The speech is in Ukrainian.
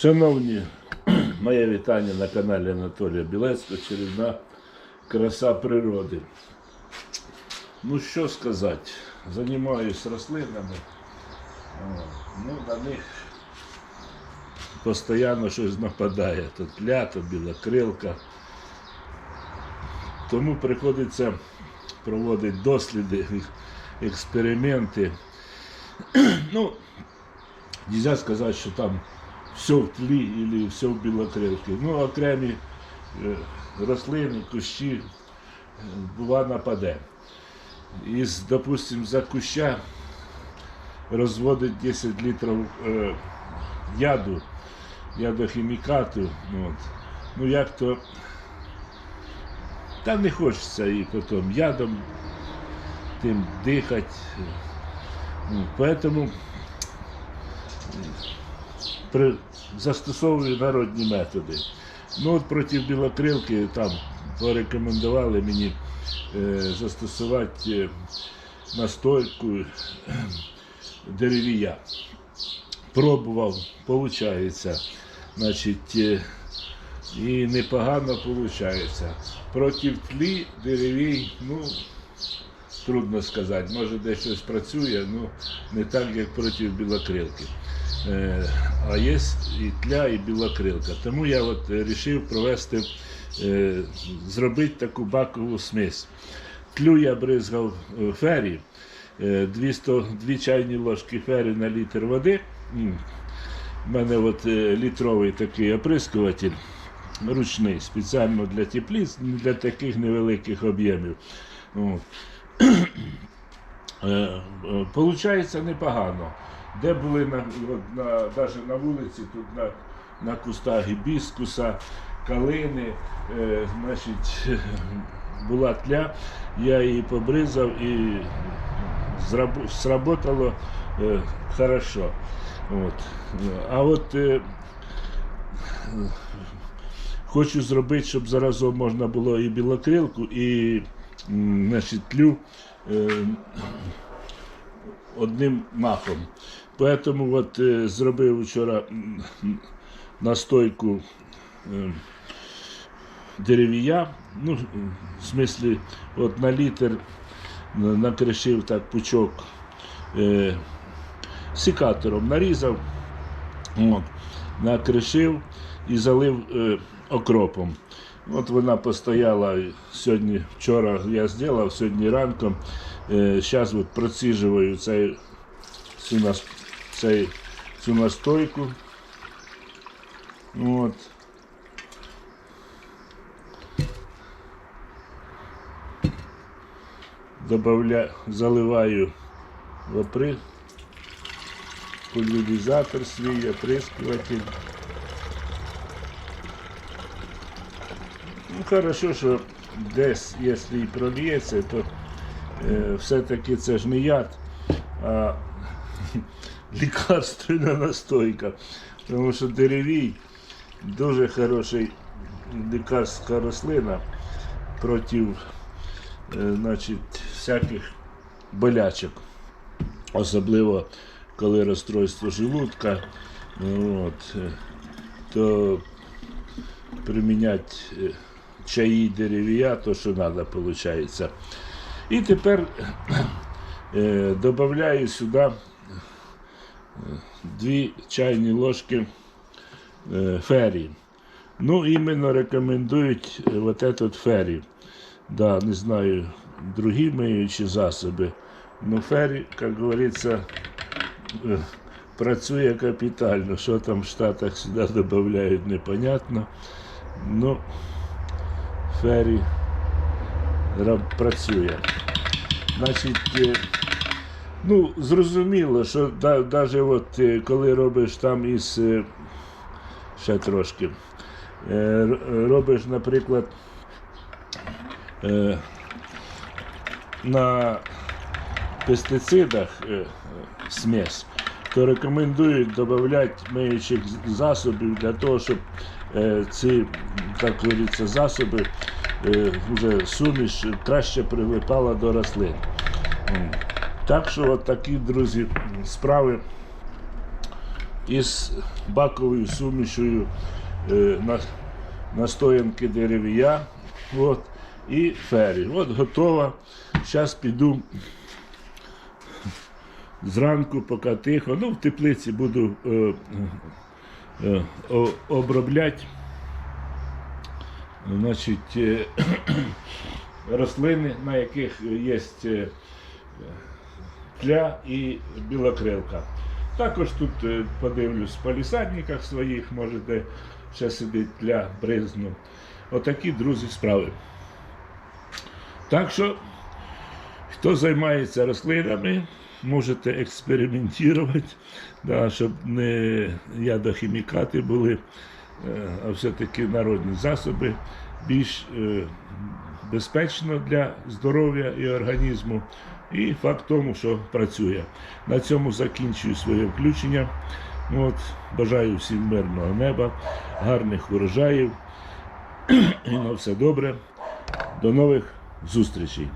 Шановні, моє вітання на каналі Анатолія Білецького Чередна краса природи. Ну що сказати, займаюсь рослинами. Ну, на них постійно щось нападає. Тут лято, білокрилка. Тому приходиться проводити досліди, експерименти. Ну, нельзя сказати, що там все в тлі или все в білокрилці. Ну, окремі е, рослини, кущі, е, бува нападе. Із, допустим, за куща розводить 10 літрів е, яду, ядохімікату. От. Ну як то. Та не хочеться і потім ядом тим дихати. Ну, Поэтому при, застосовую народні методи. Ну от проти білокрилки там порекомендували мені е, застосувати е, настойку деревія. Пробував, виходить. Значить, е, і непогано виходить. Проти тлі деревій, ну, трудно сказати. Може десь щось працює, ну не так, як проти білокрилки. Е, а є і тля, і білокрилка. Тому я от вирішив провести, е, зробити таку бакову смесь. Тлю я бризгав е, фері, е, 200, 2 чайні ложки фері на літр води. У мене от літровий такий оприскуватель ручний, спеціально для теплиць, для таких невеликих об'ємів. Е, е, Получається непогано. Де були на, на, даже на вулиці, тут на, на кустах гібіскуса, калини, е, значить, була тля, я її побризав і зраб- сработало е, хорошо. От. А от е, хочу зробити, щоб заразом можна було і білокрилку, і значить, тлю е, одним махом. Поэтому от е, зробив вчора настойку е, деревія, ну, в смислі, от на літр на- накришив так пучок е, секатором нарізав, от, накришив і залив е, окропом. От вона постояла сьогодні, вчора я зробив, сьогодні ранком. Зараз от проціжую цей, цю, нас, цей, цю настойку. От. Добавля, заливаю в опри, пульверизатор свій, оприскуватель. Ну, хорошо, що десь, якщо і прольється, то е, все-таки це ж не яд, а лікарственна настойка. Тому що деревій дуже хороший лікарська рослина проти е, значить, всяких болячок. Особливо коли розстройство желудка, ну, от, е, то приміняти е, чаї деревія, то що треба, виходить. І тепер е, додаю сюди е, дві чайні ложки е, фері. Ну, іменно рекомендують е, вот этот фері. Да, не знаю, другі миючі засоби. Ну, фері, як говориться, е, працює капітально. Що там в Штатах сюди додають, непонятно. Ну, фері раб- працює. Значить, е, ну, зрозуміло, що навіть от, е, коли робиш там із е, ще трошки, робиш, наприклад, на пестицидах смесь, то рекомендують додати миючих засобів для того, щоб ці, так говориться, засоби е, вже суміш краще прилипала до рослин. Так що такі, друзі, справи із баковою сумішою е, на, настоянки дерев'я от, і фері. От готова. Зараз піду зранку, поки тихо. Ну, в теплиці буду е, е, обробляти. Значить, е, рослини, на яких є е, тля і білокрилка. Також тут е, подивлюсь в палісадниках своїх, може де ще сидить тля бризну. Отакі, друзі, справи. Так що, хто займається рослинами, можете експериментувати, да, щоб не ядохімікати були, е, а все-таки народні засоби більш е, безпечно для здоров'я і організму. І факт тому, що працює. На цьому закінчую своє включення. От, бажаю всім мирного неба, гарних урожаїв і на все добре. До нових зустрічей.